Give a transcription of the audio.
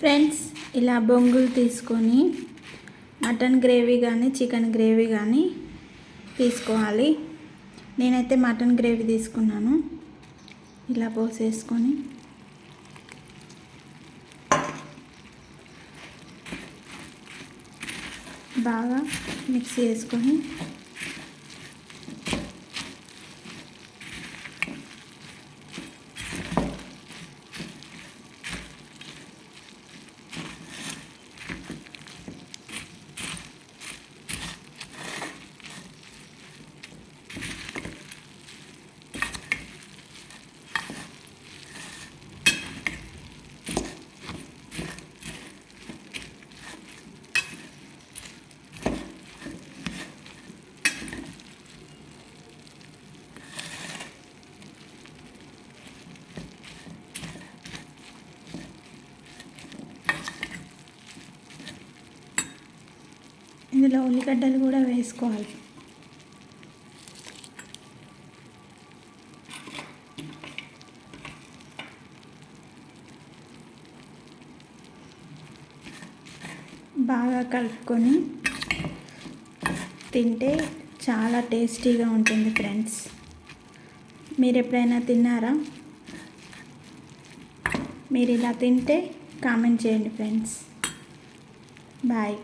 Friends ఇలా బొంగులు తీసుకొని మటన్ గ్రేవీ కానీ చికెన్ గ్రేవీ కానీ తీసుకోవాలి. నేనైతే మటన్ గ్రేవీ తీసుకున్నాను. ఇలా పోసేసుకొని. బాగా మిక్స్ చేసుకొని ఇందులో ఉల్లిగడ్డలు కూడా వేసుకోవాలి. బాగా కలుపుకొని తింటే చాలా టేస్టీగా ఉంటుంది ఫ్రెండ్స్. మీరు ఎప్పుడైనా తిన్నారా? మీరు ఇలా తింటే కామెంట్ చేయండి ఫ్రెండ్స్. బాయ్.